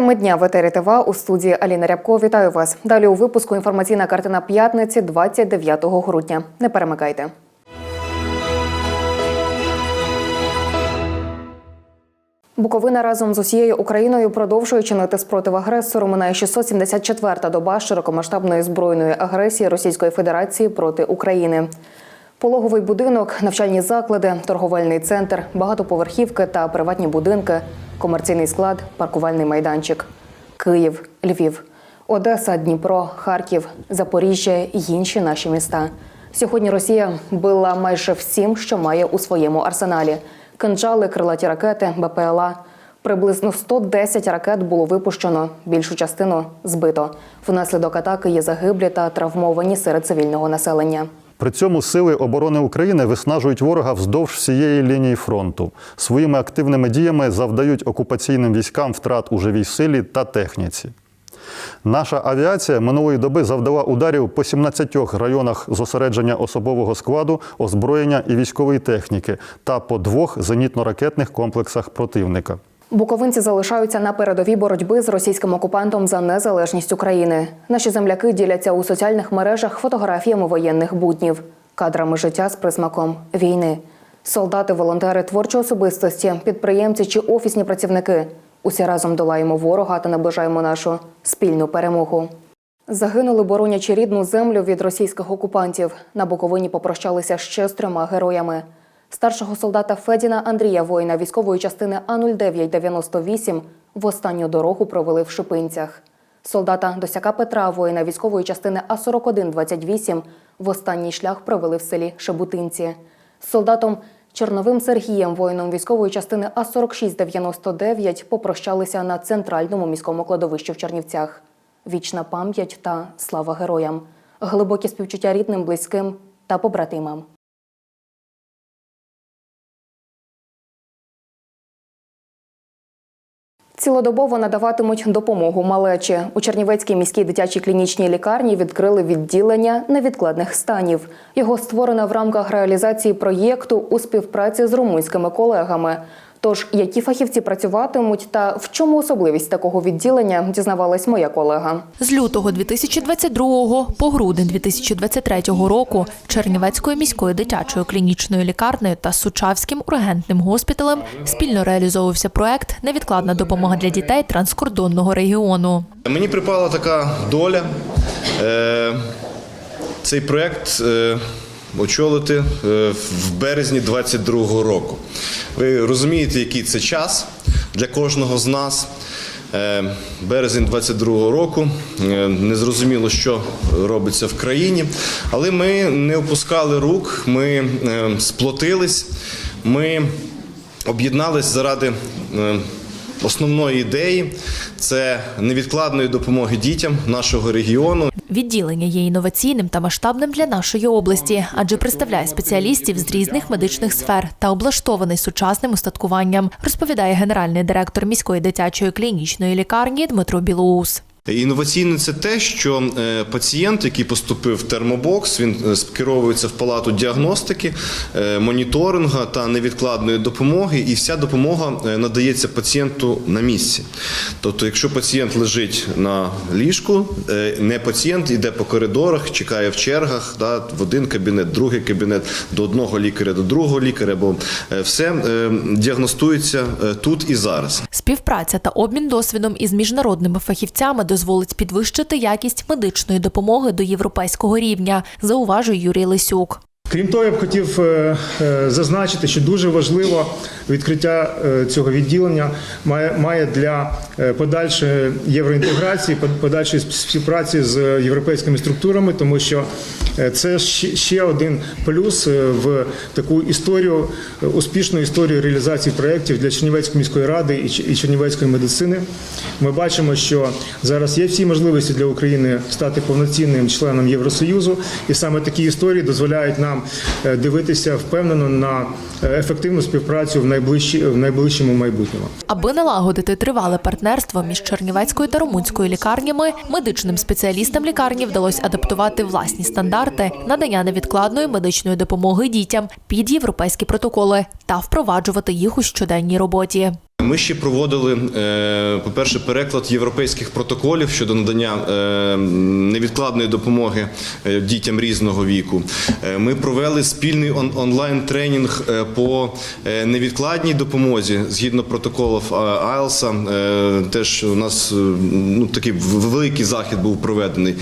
Теми дня в етері ТВА у студії Аліна Рябко. Вітаю вас. Далі у випуску інформаційна картина п'ятниці 29 грудня. Не перемикайте. Буковина разом з усією Україною продовжує чинити спротив агресору. Минає 674-та доба широкомасштабної збройної агресії Російської Федерації проти України. Пологовий будинок, навчальні заклади, торговельний центр, багатоповерхівки та приватні будинки, комерційний склад, паркувальний майданчик. Київ, Львів, Одеса, Дніпро, Харків, Запоріжжя і інші наші міста. Сьогодні Росія била майже всім, що має у своєму арсеналі: кинджали, крилаті ракети, БПЛА. Приблизно 110 ракет було випущено, більшу частину збито. Внаслідок атаки є загиблі та травмовані серед цивільного населення. При цьому сили оборони України виснажують ворога вздовж всієї лінії фронту. Своїми активними діями завдають окупаційним військам втрат у живій силі та техніці. Наша авіація минулої доби завдала ударів по 17 районах зосередження особового складу, озброєння і військової техніки та по двох зенітно-ракетних комплексах противника. Буковинці залишаються на передовій боротьби з російським окупантом за незалежність України. Наші земляки діляться у соціальних мережах фотографіями воєнних буднів, кадрами життя з присмаком війни. Солдати, волонтери, творчі особистості, підприємці чи офісні працівники. Усі разом долаємо ворога та наближаємо нашу спільну перемогу. Загинули, боронячи рідну землю від російських окупантів. На Буковині попрощалися ще з трьома героями. Старшого солдата Федіна Андрія, воїна військової частини А0998, в останню дорогу провели в Шипинцях. Солдата Досяка Петра, воїна військової частини А4128, в останній шлях провели в селі Шебутинці. Солдатом Чорновим Сергієм, воїном військової частини А4699, попрощалися на центральному міському кладовищі в Чернівцях. Вічна пам'ять та слава героям, глибокі співчуття рідним, близьким та побратимам. Цілодобово надаватимуть допомогу малечі. У Чернівецькій міській дитячій клінічній лікарні відкрили відділення невідкладних станів. Його створено в рамках реалізації проєкту у співпраці з румунськими колегами. Тож, які фахівці працюватимуть та в чому особливість такого відділення, дізнавалась моя колега. З лютого 2022 по грудень 2023 року Чернівецькою міською дитячою клінічною лікарнею та Сучавським ургентним госпіталем спільно реалізовувався проект Невідкладна допомога для дітей транскордонного регіону. Мені припала така доля е, цей проєкт е, очолити е, в березні 22-го року. Ви розумієте, який це час для кожного з нас. Е, Березень 22-го року е, незрозуміло, що робиться в країні, але ми не опускали рук, ми сплотились, ми об'єднались заради основної ідеї це невідкладної допомоги дітям нашого регіону. Відділення є інноваційним та масштабним для нашої області, адже представляє спеціалістів з різних медичних сфер та облаштований сучасним устаткуванням, розповідає генеральний директор міської дитячої клінічної лікарні Дмитро Білоус. Інноваційне це те, що е, пацієнт, який поступив в термобокс, він е, скеровується в палату діагностики, е, моніторинга та невідкладної допомоги, і вся допомога надається пацієнту на місці. Тобто, якщо пацієнт лежить на ліжку, не пацієнт йде по коридорах, чекає в чергах, да, в один кабінет, другий кабінет, до одного лікаря, до другого лікаря, бо все діагностується тут і зараз. Співпраця та обмін досвідом із міжнародними фахівцями дозволить підвищити якість медичної допомоги до європейського рівня, зауважує Юрій Лисюк. Крім того, я б хотів е, е, зазначити, що дуже важливо відкриття е, цього відділення має, для подальшої євроінтеграції, подальшої співпраці з європейськими структурами, тому що це ще один плюс в таку історію, успішну історію реалізації проєктів для Чернівецької міської ради і Чернівецької медицини. Ми бачимо, що зараз є всі можливості для України стати повноцінним членом Євросоюзу, і саме такі історії дозволяють нам е, дивитися впевнено на е, ефективну співпрацю в найближчі в найближчому майбутньому. Аби налагодити тривале партнерство між Чернівецькою та Румунською лікарнями, медичним спеціалістам лікарні вдалося адаптувати власні стандарти надання невідкладної медичної допомоги дітям під європейські протоколи та впроваджувати їх у щоденній роботі. Ми ще проводили, е, по-перше, переклад європейських протоколів щодо надання е, невідкладної допомоги е, дітям різного віку. Ми провели спільний онлайн-тренінг е, по невідкладній допомозі згідно протоколів АЕЛСа. Е, Теж у нас ну, такий великий захід був проведений.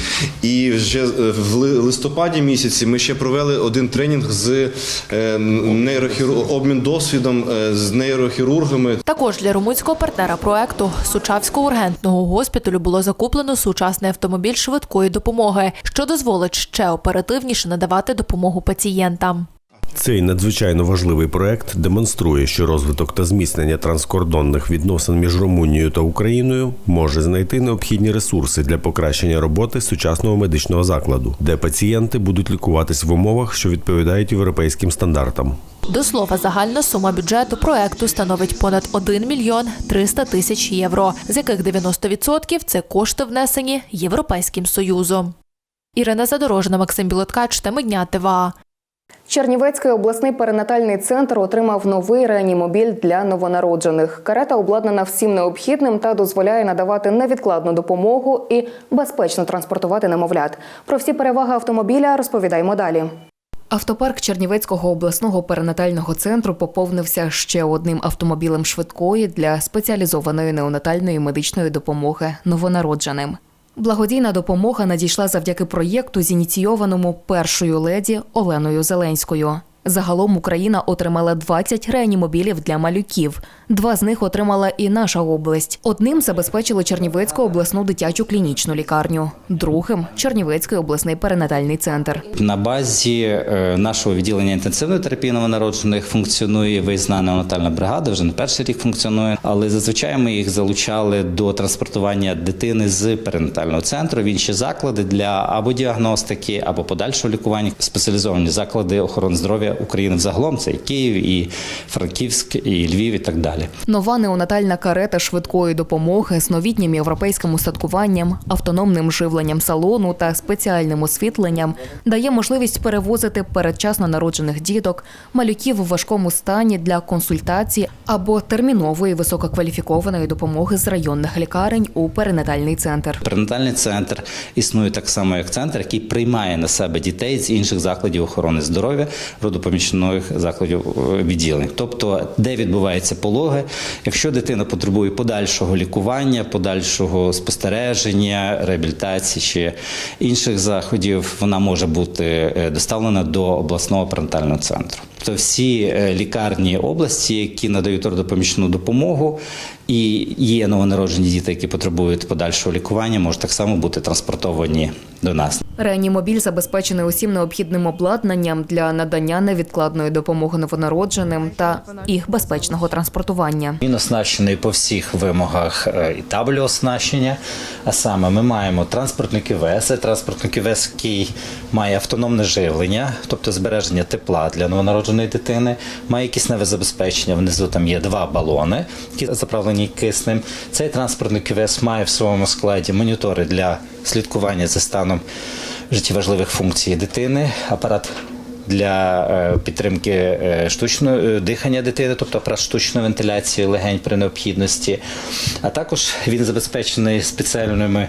І вже в листопаді місяці ми ще провели один тренінг з нейрохіру... обмін досвідом з нейрохірургами. Також для румунського партнера проекту Сучавського ургентного госпіталю було закуплено сучасний автомобіль швидкої допомоги, що дозволить ще оперативніше надавати допомогу пацієнтам. Цей надзвичайно важливий проект демонструє, що розвиток та зміцнення транскордонних відносин між Румунією та Україною може знайти необхідні ресурси для покращення роботи сучасного медичного закладу, де пацієнти будуть лікуватись в умовах, що відповідають європейським стандартам. До слова, загальна сума бюджету проекту становить понад 1 мільйон 300 тисяч євро, з яких 90% – це кошти внесені Європейським Союзом. Ірина Задорожна, Максим Білоткач, теми дня ТВА. Чернівецький обласний перинатальний центр отримав новий реанімобіль для новонароджених. Карета обладнана всім необхідним та дозволяє надавати невідкладну допомогу і безпечно транспортувати немовлят. Про всі переваги автомобіля розповідаємо далі. Автопарк Чернівецького обласного перинатального центру поповнився ще одним автомобілем швидкої для спеціалізованої неонатальної медичної допомоги новонародженим. Благодійна допомога надійшла завдяки проєкту, зініційованому першою леді Оленою Зеленською. Загалом Україна отримала 20 реанімобілів для малюків. Два з них отримала і наша область. Одним забезпечили Чернівецьку обласну дитячу клінічну лікарню, другим Чернівецький обласний перинатальний центр. На базі е, нашого відділення інтенсивної терапії новонароджених функціонує виїзна неонатальна бригада, вже не перший рік функціонує, але зазвичай ми їх залучали до транспортування дитини з перинатального центру в інші заклади для або діагностики, або подальшого лікування. Спеціалізовані заклади охорони здоров'я України взагалом це і Київ, і Франківськ, і Львів, і так далі. Нова неонатальна карета швидкої допомоги з новітнім європейським устаткуванням, автономним живленням салону та спеціальним освітленням дає можливість перевозити передчасно народжених діток, малюків у важкому стані для консультації або термінової висококваліфікованої допомоги з районних лікарень у перинатальний центр. Перинатальний центр існує так само, як центр, який приймає на себе дітей з інших закладів охорони здоров'я, родопомічних закладів е, відділень. Тобто, де відбуваються пологи, якщо дитина потребує подальшого лікування, подальшого спостереження, реабілітації чи інших заходів, вона може бути е, доставлена до обласного перинатального центру. Тобто всі е, лікарні області, які надають родопомічну допомогу, і є новонароджені діти, які потребують подальшого лікування, можуть так само бути транспортовані до нас. Реанімобіль забезпечений усім необхідним обладнанням для надання невідкладної допомоги новонародженим та їх безпечного транспортування. Він оснащений по всіх вимогах е, і табелю оснащення. А саме ми маємо транспортний кювес, це транспортний кювес, який має автономне живлення, тобто збереження тепла для новонародженої дитини, має кисневе забезпечення. Внизу там є два балони, які заправлені киснем. Цей транспортний кювес має в своєму складі монітори для слідкування за станом життєважливих функцій дитини, апарат для е, підтримки е, штучного е, дихання дитини, тобто апарат штучної вентиляції легень при необхідності. А також він забезпечений спеціальним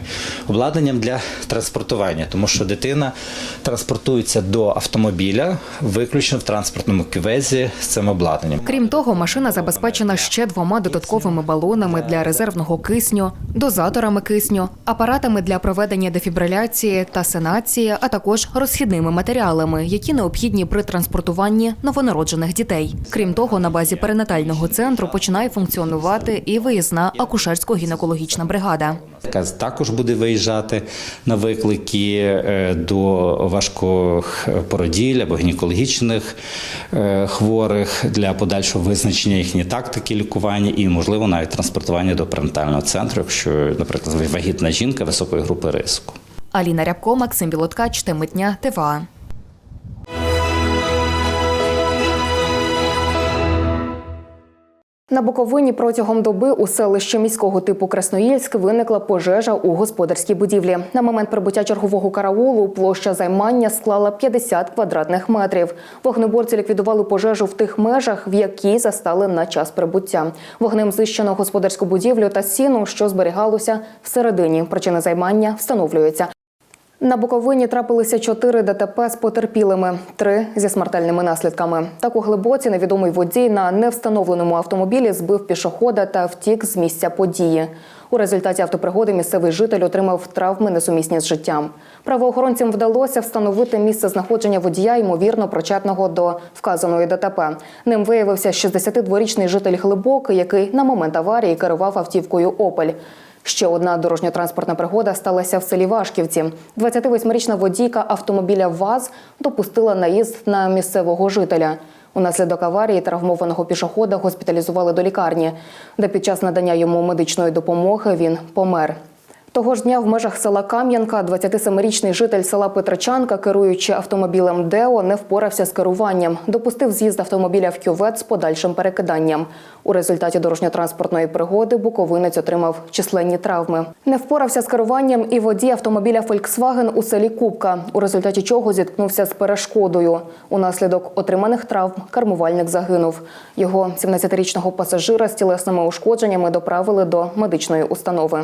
обладнанням для транспортування, тому що дитина транспортується до автомобіля виключно в транспортному кювезі з цим обладнанням. Крім того, машина забезпечена ще двома додатковими балонами для резервного кисню, дозаторами кисню, апаратами для проведення дефібриляції та сенації, а також розхідними матеріалами, які необхідні при транспортуванні новонароджених дітей. Крім того, на базі перинатального центру починає функціонувати і виїзна акушерсько-гінекологічна бригада. яка також буде виїжджати на виклики е, до важкопороділь або гінекологічних е, хворих для подальшого визначення їхньої тактики лікування і, можливо, навіть транспортування до перинатального центру, якщо, наприклад, вагітна жінка високої групи ризику. Аліна Рябко, Максим Білоткач, теми дня, ТВА. На Буковині протягом доби у селищі міського типу Красноїльськ виникла пожежа у господарській будівлі. На момент прибуття чергового караулу площа займання склала 50 квадратних метрів. Вогнеборці ліквідували пожежу в тих межах, в якій застали на час прибуття. Вогнем знищено господарську будівлю та сіну, що зберігалося всередині. Причина займання встановлюється. На Буковині трапилися чотири ДТП з потерпілими, три зі смертельними наслідками. Так у глибоці невідомий водій на невстановленому автомобілі збив пішохода та втік з місця події. У результаті автопригоди місцевий житель отримав травми несумісні з життям. Правоохоронцям вдалося встановити місце знаходження водія, ймовірно, причетного до вказаної ДТП. Ним виявився 62-річний житель Глибоки, який на момент аварії керував автівкою Опель. Ще одна дорожньо-транспортна пригода сталася в селі Вашківці. 28-річна водійка автомобіля ВАЗ допустила наїзд на місцевого жителя. Унаслідок аварії травмованого пішохода госпіталізували до лікарні, де під час надання йому медичної допомоги він помер. Того ж дня в межах села Кам'янка 27-річний житель села Петричанка, керуючи автомобілем Део, не впорався з керуванням. Допустив з'їзд автомобіля в кювет з подальшим перекиданням. У результаті дорожньо-транспортної пригоди буковинець отримав численні травми. Не впорався з керуванням і водій автомобіля Volkswagen у селі Кубка, у результаті чого зіткнувся з перешкодою. Унаслідок отриманих травм кермувальник загинув. Його 17-річного пасажира з тілесними ушкодженнями доправили до медичної установи.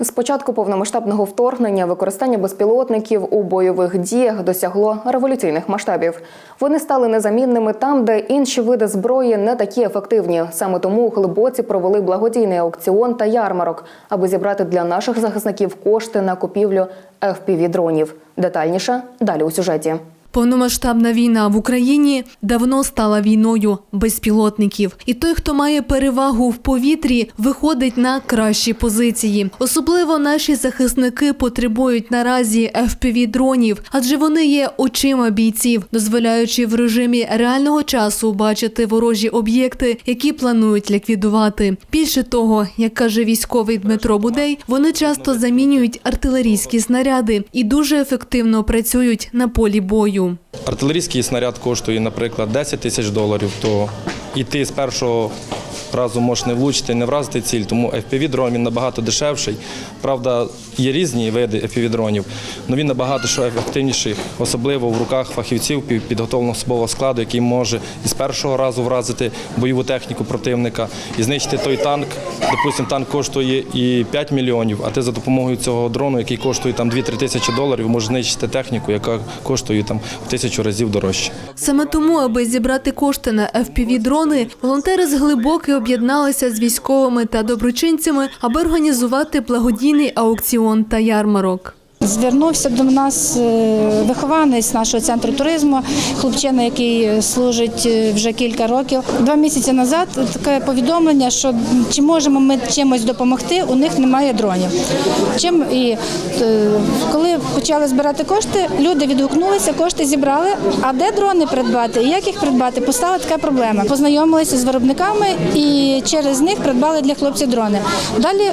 З початку повномасштабного вторгнення використання безпілотників у бойових діях досягло революційних масштабів. Вони стали незамінними там, де інші види зброї не такі ефективні. Саме тому у глибоці провели благодійний аукціон та ярмарок, аби зібрати для наших захисників кошти на купівлю fpv дронів. Детальніше далі у сюжеті. Повномасштабна війна в Україні давно стала війною безпілотників, і той, хто має перевагу в повітрі, виходить на кращі позиції. Особливо наші захисники потребують наразі fpv дронів, адже вони є очима бійців, дозволяючи в режимі реального часу бачити ворожі об'єкти, які планують ліквідувати. Більше того, як каже військовий Дмитро Будей, вони часто замінюють артилерійські снаряди і дуже ефективно працюють на полі бою. Артилерійський снаряд коштує, наприклад, 10 тисяч доларів, то і ти з першого разу можеш не влучити, не вразити ціль, тому FPV-дрон він набагато дешевший. Правда, є різні види FPV-дронів, але він набагато ефективніший, особливо в руках фахівців під- підготовленого особового складу, який може із першого разу вразити бойову техніку противника і знищити той танк. Допустимо, танк коштує і 5 мільйонів, а ти за допомогою цього дрону, який коштує там 2-3 тисячі доларів, можеш знищити техніку, яка коштує там в тисячу разів дорожче. Саме тому, аби зібрати кошти на fpv дрони, волонтери з глибоки об'єдналися з військовими та доброчинцями, аби організувати благодійний аукціон та ярмарок. Звернувся до нас е, вихованець нашого центру туризму, хлопчина, який служить е, вже кілька років. Два місяці назад таке повідомлення, що чи можемо ми чимось допомогти, у них немає дронів. Чим і е, коли почали збирати кошти, люди відгукнулися, кошти зібрали. А де дрони придбати як їх придбати? Постала така проблема. Познайомилися з виробниками і через них придбали для хлопців дрони. Далі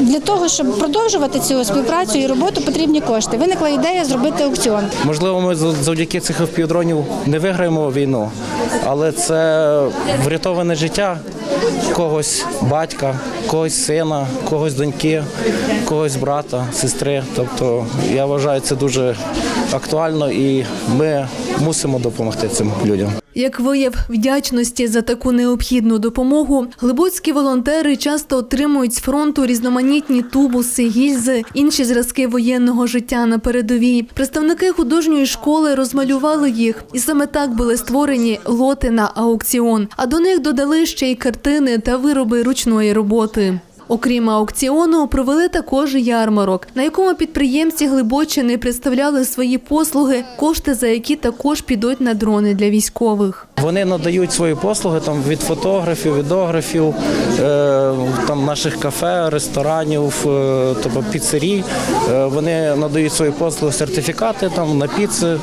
для того, щоб продовжувати цю співпрацю і роботу, потрібні кошти. Виникла ідея зробити аукціон. Можливо, ми за- завдяки цих півдронів не виграємо війну, але це врятоване життя когось батька, когось сина, когось доньки, когось брата, сестри. Тобто я вважаю це дуже актуально і ми мусимо допомогти цим людям. Як вияв вдячності за таку необхідну допомогу, глибоцькі волонтери часто отримують з фронту різноманітні тубуси, гільзи, інші зразки воєнного життя на передовій. Представники художньої школи розмалювали їх, і саме так були створені лоти на аукціон. А до них додали ще й картини та вироби ручної роботи. Окрім аукціону, провели також ярмарок, на якому підприємці Глибочини представляли свої послуги, кошти за які також підуть на дрони для військових. Вони надають свої послуги там від фотографів, відеографів, е, там наших кафе, ресторанів, е, тобто піцерій. Е, вони надають свої послуги, сертифікати там на піци,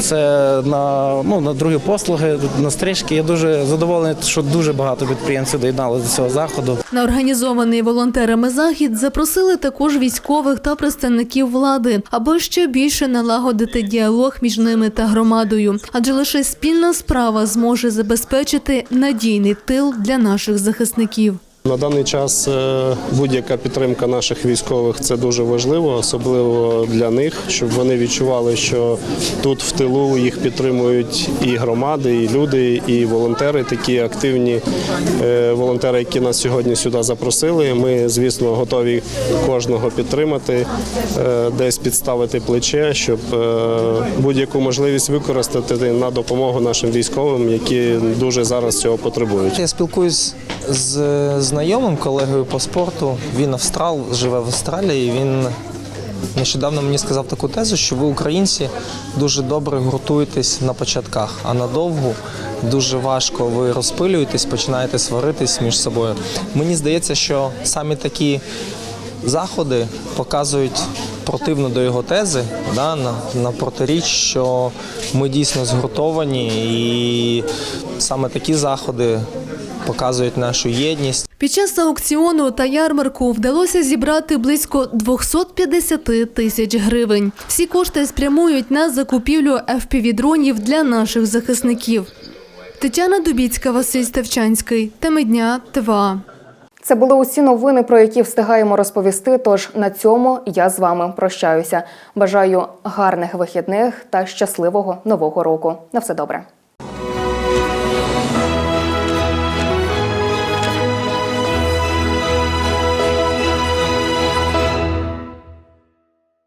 це на, ну, на другі послуги, на стрижки. Я дуже задоволений, що дуже багато підприємців доєднали до цього заходу. На організований Організований волонтерами захід запросили також військових та представників влади, аби ще більше налагодити діалог між ними та громадою. Адже лише спільна справа зможе забезпечити надійний тил для наших захисників. На даний час е, будь-яка підтримка наших військових це дуже важливо, особливо для них, щоб вони відчували, що тут в тилу їх підтримують і громади, і люди, і волонтери, такі активні е, волонтери, які нас сьогодні сюди запросили. Ми, звісно, готові кожного підтримати, е, десь підставити плече, щоб будь-яку можливість використати на допомогу нашим військовим, які дуже зараз цього потребують. Я спілкуюсь з знайомим колегою по спорту. Він австрал, живе в Австралії. Він нещодавно мені сказав таку тезу, що ви, українці, дуже добре гуртуєтесь на початках, а надовго дуже важко ви розпилюєтесь, починаєте сваритись між собою. Мені здається, що саме такі заходи показують противно до його тези, да, на, на протиріч, що ми дійсно згуртовані, і саме такі заходи показують нашу єдність. Під час аукціону та ярмарку вдалося зібрати близько 250 тисяч гривень. Всі кошти спрямують на закупівлю FPV-дронів для наших захисників. Тетяна Дубіцька, Василь Ставчанський. Теми дня ТВА. Це були усі новини, про які встигаємо розповісти. Тож на цьому я з вами прощаюся. Бажаю гарних вихідних та щасливого нового року. На все добре.